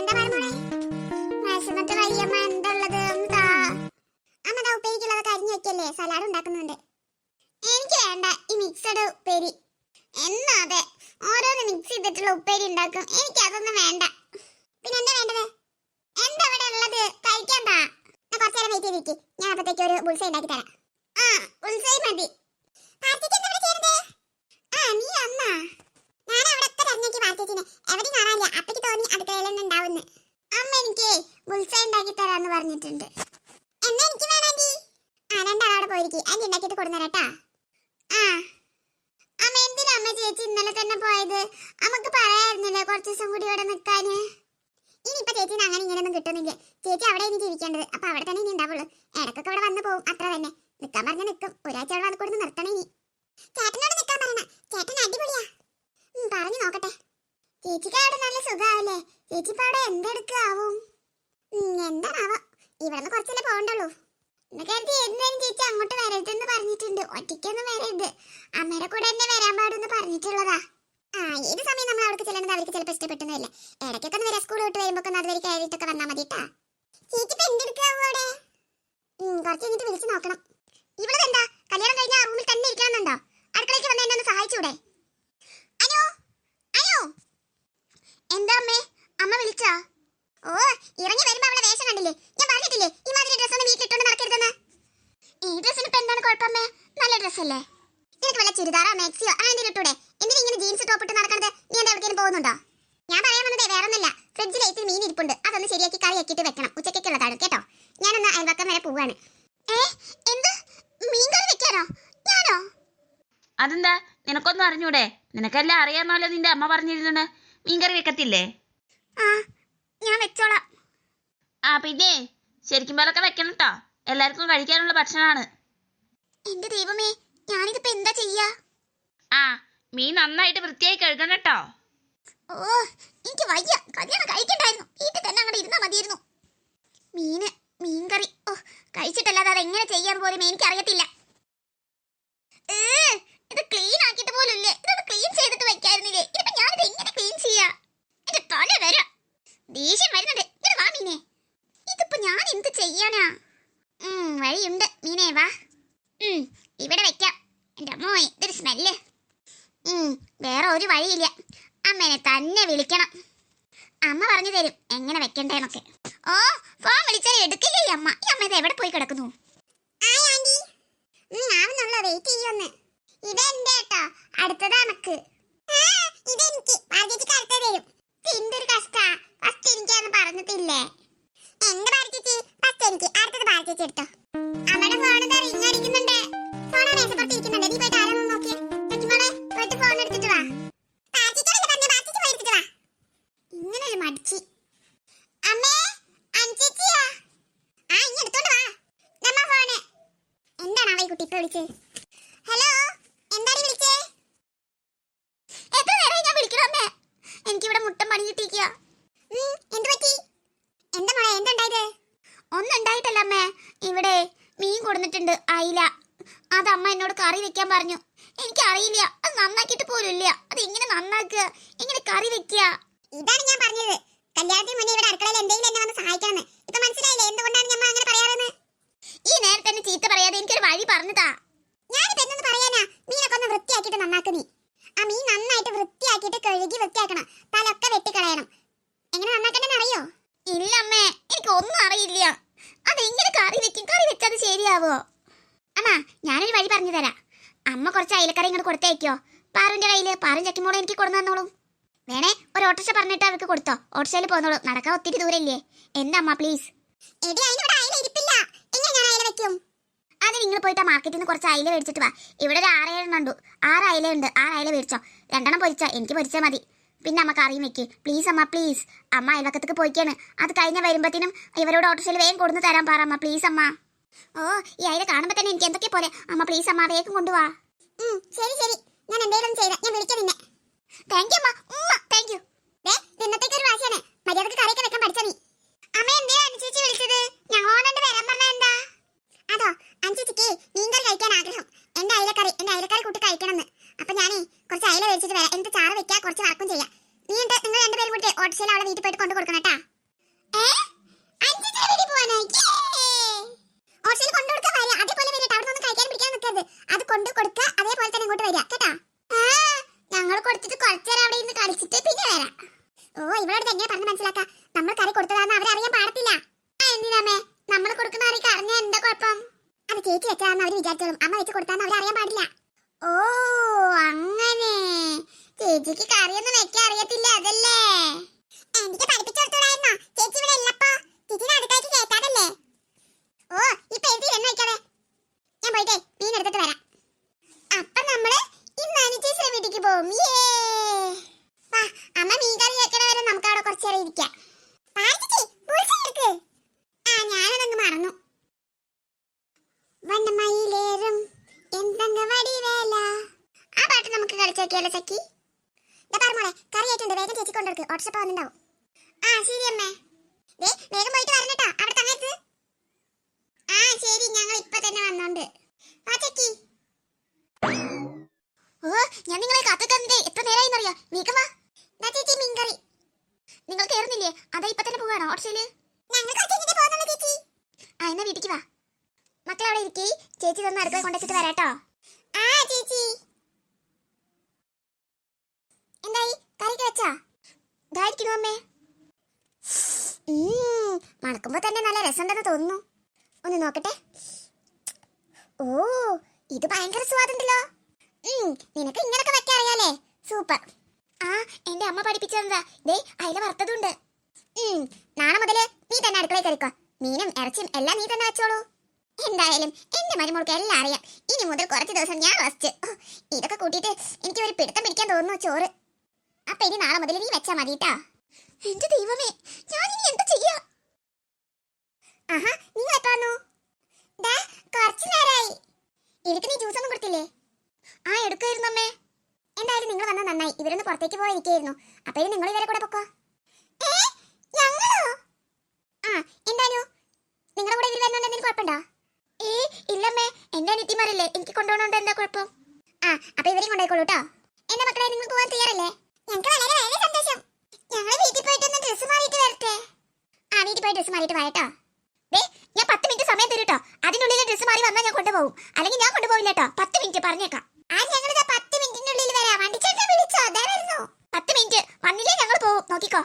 എന്താ പറയുന്നത് വിശന്നിട്ട് വയ്യമ്മ എന്താ ഉള്ളത് ഒന്ന് അമ്മ ഉപ്പേരിക്കുള്ളത് കരിഞ്ഞു വെക്കല്ലേ? സലാഡ് ഉണ്ടാക്കുന്നുണ്ട്. എനിക്ക് വേണ്ട ഈ മിക്സഡ് ഉപ്പേരി. എന്നാ അതെ ഓരോന്ന് മിക്സ് ചെയ്തിട്ടുള്ള ഉപ്പേരി ഉണ്ടാക്കും. എനിക്ക് അതൊന്നും വേണ്ട. പിന്നെ എന്താ വേണ്ടത്? എന്താ അവിടെ ഉള്ളത്? കഴിക്കാൻ താ ഞാൻ കുറച്ചു നേരം വെയിറ്റ് ചെയ്തിരിക്കും. ഞാൻ അപ്പത്തേക്ക് ഒരു ബുൾസൈ ഉണ്ടാക്കി തരാം. ആ ബുൾസൈ മതി. ആ നീ അമ്മ ഞാൻ അവിടെ എത്ര എവിടെ കാണാനില്ല. അപ്പയ്ക്ക് തോന്നി അടുക്കളയിൽ തന്നെ ഉണ്ടാവുന്നു അമ്മ എനിക്ക് ബുൾസൈ ഉണ്ടാക്കി തരാന്ന് പറഞ്ഞിട്ടുണ്ട്. എന്നാ എനിക്ക് വേണമെങ്കിൽ ആ രണ്ടാളവിടെ പോയിരിക്കും. അതിന് ഉണ്ടാക്കിയിട്ട് കൊടുന്നേരാട്ടാ ആ. അമ്മ എന്തിനാ അമ്മ ചേച്ചി ഇന്നലെ തന്നെ പോയത്? നമുക്ക് പറയായിരുന്നില്ലേ കുറച്ച് ദിവസം കൂടി ഇവിടെ നിൽക്കാന്? ഇനിയിപ്പോ ചേച്ചിന് അങ്ങനെ ഇങ്ങനെയൊന്നും കിട്ടുന്നില്ല. ചേച്ചി അവിടെ ഇനി ജീവിക്കേണ്ടത്. അപ്പൊ അവിടെ തന്നെ ഇനി ഉണ്ടാവുള്ളൂ. ഇടക്കൊക്കെ ഇവിടെ വന്ന് പോകും അത്ര തന്നെ. നിൽക്കാൻ പറഞ്ഞ നിൽക്കും. ഒരാഴ്ച അവിടെ വന്ന് നിർത്തണേ ഇനി. ചേട്ടനോട് നിൽക്കാൻ പറയണ. ചേട്ടൻ അടിപൊളിയാ. ചേച്ചിക്ക് അങ്ങോട്ട് പറഞ്ഞിട്ടുണ്ട്. കൂടെ വരാൻ പറഞ്ഞിട്ടുള്ളതാ. ആ നമ്മൾ സ്കൂൾ വിട്ട് നോക്കണം. ഇവിടെ എന്താ കല്യാണം കഴിഞ്ഞാൽ റൂമിൽ തന്നെ ഇരിക്കണമെന്നുണ്ടോ? അടുക്കളയ്ക്ക് വന്ന് എന്നെ ഒന്ന് സഹായിച്ചൂടെ അയ്യോ അയ്യോ എന്താ അമ്മേ അമ്മ വിളിച്ചാ ഓ ഇറങ്ങി വരുമ്പോ അവളെ വേഷം കണ്ടില്ലേ ഞാൻ പറഞ്ഞിട്ടില്ലേ ഈ മാതിരി ഡ്രസ് ഒന്നും വീട്ടിലിട്ടോണ്ട് നടക്കരുതെന്ന് ഈ ഡ്രസ്സിന് ഇപ്പൊ എന്താണ് കുഴപ്പമേ ഡ്രസ്സല്ലേ നിനക്ക് വല്ല ചുരിദാറോ മാക്സിയോ അങ്ങനെ ഇട്ടൂടെ? എന്തിനാ ഇങ്ങനെ ജീൻസ് ടോപ്പ് ഇട്ട് നടക്കുന്നത് നീ എന്താ എവിടേക്കും പോകുന്നുണ്ടോ? ഞാൻ പറയാൻ വന്നത് വേറെ ഒന്നല്ല ഫ്രിഡ്ജിൽ ഏറ്റിൽ മീൻ ഇരിപ്പുണ്ട്. അതൊന്ന് ശരിയാക്കി കറി ആക്കിയിട്ട് വെക്കണം ഉച്ചയ്ക്കുള്ളതാണ് കേട്ടോ? ഞാനൊന്ന് അയൽവക്കം വരെ പോവാണ്. ഏ? എന്ത്? മീൻ കറി വെക്കാനോ? ഞാനോ? അതെന്താ? നിനക്കൊന്നും അറിഞ്ഞൂടെ? നിനക്കെല്ലാം അറിയാമല്ലോ നിന്റെ അമ്മ പറഞ്ഞിരുന്നുണ്ട് മീൻകറി വെക്കത്തില്ലേ? ആ ഞാൻ വെച്ചോളാം. ആ പിന്നെ? ശരിക്കും പോലൊക്കെ വെക്കണം കേട്ടോ എല്ലാവർക്കും കഴിക്കാനുള്ള ഭക്ഷണമാണ്. എന്റെ ദൈവമേ ഞാനിതിപ്പോ എന്താ ചെയ്യാ? ആ മീൻ നന്നായിട്ട് വൃത്തിയായി കഴുകണം കേട്ടോ. ഓ എനിക്ക് വയ്യ. കല്യാണം കഴിക്കണ്ടായിരുന്നു. വീട്ടിൽ തന്നെ അങ്ങോട്ട് ഇരുന്നാ മതിയായിരുന്നു. മീന് മീൻകറി. ഓ കഴിച്ചിട്ടല്ലാതെ അത് എങ്ങനെ ചെയ്യാൻ പോലും എനിക്ക് അറിയത്തില്ല ഇത് ക്ലീൻ ആക്കിയിട്ട് പോലും ഇല്ലേ ഇതൊന്ന് ക്ലീൻ ചെയ്തിട്ട് വെക്കായിരുന്നില്ലേ ഇതിപ്പോ ഞാനിത് എങ്ങനെ ക്ലീൻ ചെയ്യാ എന്റെ തല വരാ ദേഷ്യം വരുന്നുണ്ട് ഇത് വാ മീനെ ഇതിപ്പോ ഞാൻ എന്ത് ചെയ്യാനാ ഉം, വഴിയുണ്ട് മീനെ വാ ഉം, ഇവിടെ വെക്കാം എന്റെ അമ്മോ ഇതൊരു സ്മെല്ല് ഉം, വേറെ ഒരു വഴിയില്ല. അമ്മേനെ തന്നെ വിളിക്കണം. അമ്മ പറഞ്ഞു തരും എങ്ങനെ വെക്കണ്ടേന്നൊക്കെ. ഓ ഫോൺ വിളിച്ചാൽ എടുക്കില്ലേ അമ്മ? ഈ അമ്മ ഇത് എവിടെ പോയി കിടക്കുന്നു? വെയിറ്റ് ചെയ്യൊന്ന് ഇതെന്റെ കേട്ടോ. അടുത്തത് അനക്ക് ഇതെനിക്ക് ഭാഗ്യച്ചിക്ക് അടുത്ത തരും. ഒരു കഷ്ടാ. ഫസ്റ്റ് എനിക്കാന്ന് പറഞ്ഞിട്ടില്ലേ. എന്റെ ഭാഗ്യച്ചി ഫസ്റ്റ് എനിക്ക്. അടുത്തത് ഭാഗ്യച്ചി എടുത്തോ. അമ്മയുടെ ഫോൺ റിങ് അടിക്കുന്നുണ്ട്. ഫോൺ മേശപ്പുറത്ത് നീ പോയിട്ട് ആരാണെന്ന് ഹലോ എന്താണ് വിളിച്ചേ? എത്ര നേരമായി ഞാൻ വിളിക്കണമെന്നേ എനിക്കിവിടെ മുട്ടം പണി കിട്ടിയിരിക്കുക എന്ത് പറ്റി? എന്താ മോളെ എന്തുണ്ടായത് ഒന്നും ഉണ്ടായിട്ടല്ല അമ്മേ. ഇവിടെ മീൻ കൊടുത്തിട്ടുണ്ട് അയില. അത് അമ്മ എന്നോട് കറി വെക്കാൻ പറഞ്ഞു. എനിക്ക് അറിയില്ല അത് നന്നാക്കിയിട്ട് പോലും ഇല്ല. അത് എങ്ങനെ നന്നാക്കുക? എങ്ങനെ കറി വെക്കുക? ഇതാണ് ഞാൻ പറഞ്ഞത്. കല്യാണത്തിന് മുന്നേ ഇവിടെ അടുക്കളയിൽ എന്തെങ്കിലും എന്നെ വന്ന് സഹായിക്കണമെന്ന് ഇപ്പൊ മനസ്സിലായില്ലേ? എന്തുകൊണ്ടാണ് ഞമ്മ അങ്ങനെ പറയാറെന്ന് ഈ നേരത്തെ തന്നെ ചീത്ത പറയാതെ എനിക്കൊരു വഴി പറഞ്ഞതാ. ഞാനിപ്പോ എന്തെന്ന് പറയാനാ? മീനൊക്കെ ഒന്ന് വൃത്തിയാക്കിയിട്ട് നന്നാക്ക് നീ. ആ മീൻ നന്നായിട്ട് വൃത്തിയാക്കിയിട്ട് കഴുകി വൃത്തിയാക്കണം. തലൊക്കെ വെട്ടിക്കളയണം. എങ്ങനെ നന്നാക്കണ്ടെന്ന് അറിയോ? ഇല്ല അമ്മേ എനിക്ക് ഒന്നും അറിയില്ല. അത് എങ്ങനെ കറി വെക്കും? കറി വെച്ചാൽ ശരിയാവോ? അമ്മ ഞാനൊരു വഴി പറഞ്ഞു തരാം. അമ്മ കുറച്ച് അയലക്കറി ഇങ്ങോട്ട് കൊടുത്തേക്കോ. പാറുന്റെ കയ്യിൽ പാറും ചക്കിമോളും എനിക്ക് കൊണ്ടു തന്നോളും. വേണേ ഒരു ഓട്ടോറിക്ഷ പറഞ്ഞിട്ട് അവർക്ക് കൊടുത്തോ. ഓട്ടോറിക്ഷയിൽ പോന്നോളൂ. നടക്കാൻ ഒത്തിരി ദൂരല്ലേ എന്താ അമ്മ പ്ലീസ് അത് നിങ്ങൾ പോയിട്ട് മാർക്കറ്റിൽ നിന്ന് കുറച്ച് അയില മേടിച്ചിട്ട് വാ. ഇവിടെ ഒരു ആറേഴെണ്ണം ഉണ്ട്. ആറ് അയില ഉണ്ട്. ആറ് അയില മേടിച്ചോ. രണ്ടെണ്ണം പൊരിച്ചോ. എനിക്ക് പൊരിച്ചാൽ മതി. പിന്നെ അമ്മയ്ക്ക് അറിയും വെക്ക്. പ്ലീസ് അമ്മ പ്ലീസ് അമ്മ അയൽവക്കത്തേക്ക് പോയിക്കാണ്. അത് കഴിഞ്ഞ വരുമ്പോഴത്തേനും ഇവരോട് ഓട്ടോറിക്ഷയിൽ വേഗം കൊടുന്ന് തരാൻ പറ അമ്മ. പ്ലീസ് അമ്മ. ഓ ഈ അയില കാണുമ്പോൾ തന്നെ എനിക്ക് എന്തൊക്കെ പോലെ? അമ്മ പ്ലീസ് അമ്മ വേഗം കൊണ്ടുവാ ശരി ശരി. ഞാൻ എന്തെങ്കിലും ചെയ്ത. ഞാൻ വിളിക്കാം നിന്നെ. താങ്ക് യു അമ്മ. ഉമ്മ താങ്ക് യു ഇന്നത്തേക്ക് ഒരു വാശിയാണ്. മര്യാദയ്ക്ക് കറിയൊക്കെ വെക്കാൻ പഠിച്ച നീ. അമ്മ എന്തിനാ അനുസരിച്ച് വിളിച്ചത്? ഞങ്ങളോട് വരാൻ പറഞ്ഞ അഞ്ചേച്ചിക്ക് മീൻകറി കഴിക്കാൻ ആഗ്രഹം. എന്റെ അയലക്കറി എന്റെ അയലക്കറി കൂട്ടി കഴിക്കണമെന്ന്. അപ്പൊ ഞാനേ കുറച്ച് അയല മേടിച്ചിട്ട് വരാം. എന്നിട്ട് ചാറ് വെക്കാം കുറച്ച് വറക്കും ചെയ്യാം. നീ എന്നിട്ട് നിങ്ങൾ രണ്ടുപേരും കൂട്ടി ഓട്ടോയിൽ അവിടെ വീട്ടിൽ പോയിട്ട് കൊണ്ടു കൊടുക്കണം കേട്ടാ ഓട്ടോസിൽ കൊണ്ടു കൊടുക്കാൻ വരിക അതേപോലെ വരട്ടെ. അവിടെ കഴിക്കാൻ പിടിക്കാൻ നിൽക്കരുത് അത് കൊണ്ടു കൊടുക്കുക അതേപോലെ തന്നെ ഇങ്ങോട്ട് വരിക കേട്ടാ? ഞങ്ങൾ കൊടുത്തിട്ട് കുറച്ചേരം അവിടെ ഇരുന്ന് കളിച്ചിട്ട് പിന്നെ വരാം. ഓ ഇവളോട് എങ്ങനെ പറഞ്ഞ് മനസ്സിലാക്കാം? ചേച്ചി വെച്ചാന്ന് വിചാരിച്ചോളും. അമ്മ വെച്ച് കൊടുത്താന്ന് അവരറിയാൻ പാടില്ല. ഓ അങ്ങനെ. ചേച്ചിക്ക് കറിയൊന്നും വെക്കാൻ അറിയത്തില്ല അതല്ലേ? എനിക്ക് പഠിപ്പിച്ചോടുത്തോളായിരുന്നോ ചേച്ചി ഇവിടെ ഇല്ലപ്പോ. ചേച്ചിയുടെ അടുത്തേക്ക് കേട്ടാതല്ലേ ഓ ഇപ്പൊ എന്ത് എണ്ണ വെക്കാതെ? ഞാൻ പോയിട്ടേ മീൻ എടുത്തിട്ട് വരാം. അപ്പൊ നമ്മൾ ഇന്ന് ചേച്ചിയുടെ വീട്ടിലേക്ക് പോകും യേ വാ അമ്മ മീൻ കറി വെക്കണ വരെ നമുക്ക് അവിടെ കുറച്ച് നേരം ഇരിക്കാം പാരച്ചേച്ചി, ബുൾസൈ എടുക്ക്. ആ ഞാനതങ്ങ് മറന്നു വണ്ണമയിലേറും എന്തെങ്ക വടിവേല? ആ പാട്ട് നമുക്ക് കളിച്ചു നോക്കിയാലോ ചക്കി. ഞാൻ പറഞ്ഞോളെ കറി ആയിട്ടുണ്ട്. വേഗം ചേച്ചി കൊണ്ടെടുക്ക് ഓട്ടർഷപ്പ് വന്നിണ്ടാവും ആ ശരി അമ്മേ. ദേ വേഗം പോയിട്ട് വരണട്ടാ അവിടെ തങ്ങരുത് ആ ശരി. ഞങ്ങൾ ഇപ്പൊ തന്നെ വന്നോണ്ട്. വാ ചക്കി. ഓ ഞാൻ നിങ്ങളെ കാത്തുന്നത് എത്ര നേരമായിന്നറിയോ വേഗം വാ. ദാ ചേച്ചി മീൻകറി. നിങ്ങൾ കയറുന്നില്ലേ? അതാ ഇപ്പൊ തന്നെ പോവാണോ ഓട്ടോയിൽ ഞങ്ങൾ ചേച്ചി ആ എന്നാ വീട്ടിക്ക് വാ മക്കൾ അവിടെ ഇരിക്കി ചേച്ചി തന്നെ അടുക്കള കൊണ്ടുവച്ചിട്ട് വരാട്ടോ. ആ ചേച്ചി. എന്തായി? കറിക്ക് വെച്ചാ? ഇതായിരിക്കുന്നു അമ്മേ. മണക്കുമ്പോ തന്നെ നല്ല രസമുണ്ടെന്ന് തോന്നുന്നു. ഒന്ന് നോക്കട്ടെ. ഓ ഇത് ഭയങ്കര സ്വാദുണ്ടല്ലോ. നിനക്ക് ഇങ്ങനൊക്കെ വെക്കാൻ അറിയാലേ. സൂപ്പർ. ആ എന്റെ അമ്മ പഠിപ്പിച്ചതാ ദേ അയില വറുത്തതുണ്ട്. നാളെ മുതൽ നീ തന്നെ അടുക്കളയിൽ കയറിക്കോ. മീനും ഇറച്ചിയും എല്ലാം നീ തന്നെ വെച്ചോളൂ. എന്തായാലും എന്റെ മരുമോൾക്ക് എല്ലാം അറിയാം. ഇനി മുതൽ കുറച്ച് ദിവസം ഞാൻ റസ്റ്റ്. ഇതൊക്കെ കൂട്ടിയിട്ട് എനിക്ക് ഒരു പിടുത്തം പിടിക്കാൻ തോന്നുന്നു ചോറ്. അപ്പൊ ഇനി നാളെ മുതൽ നീ വെച്ചാ മതിട്ടാ. എന്റെ ദൈവമേ ഞാൻ ഇനി എന്താ ചെയ്യാ? ആഹാ നിങ്ങൾ എപ്പോ വന്നു. കുറച്ച് നേരായി. ഇവർക്ക് നീ ജ്യൂസ് ഒന്നും കൊടുത്തില്ലേ? ആ എടുക്കായിരുന്നു അമ്മേ. എന്തായാലും നിങ്ങൾ വന്നാൽ നന്നായി. ഇവരൊന്ന് പുറത്തേക്ക് പോയിരിക്കായിരുന്നു അപ്പൊ നിങ്ങൾ ഇവരെ കൂടെ പൊക്കോ. ആ എന്തായാലും നിങ്ങളുടെ കൂടെ ഇവർ വരുന്നുണ്ടെങ്കിൽ കുഴപ്പമുണ്ടോ? ഇല്ലമ്മേ എന്റെ അനിയത്തിമാരല്ലേ എനിക്ക് കൊണ്ടുപോകണോണ്ട് എന്താ കുഴപ്പം? ആ അപ്പൊ ഇവരെയും കൊണ്ടുപോയിക്കോളൂ കേട്ടോ എന്റെ മക്കളെ നിങ്ങൾ പോകാൻ തയ്യാറല്ലേ? ഞങ്ങൾക്ക് വളരെ വളരെ സന്തോഷം. ഞങ്ങൾ വീട്ടിൽ പോയിട്ട് ഒന്ന് ഡ്രസ്സ് മാറിയിട്ട് വരട്ടെ. ആ വീട്ടിൽ പോയി ഡ്രസ്സ് മാറിയിട്ട് വരട്ടോ ഡേ ഞാൻ പത്ത് മിനിറ്റ് സമയം തരും കേട്ടോ അതിനുള്ളിൽ ഡ്രസ്സ് മാറി വന്നാൽ ഞാൻ കൊണ്ടുപോകും. അല്ലെങ്കിൽ ഞാൻ കൊണ്ടുപോകില്ല കേട്ടോ പത്ത് മിനിറ്റ് പറഞ്ഞേക്കാം. ആ ഞങ്ങൾ പത്ത് മിനിറ്റിനുള്ളിൽ വരാം. വണ്ടി ചേട്ടനെ വിളിച്ചോ? അതാ വരുന്നു പത്ത് മിനിറ്റ് വന്നില്ലേ ഞങ്ങൾ പോകും നോക്കിക്കോ.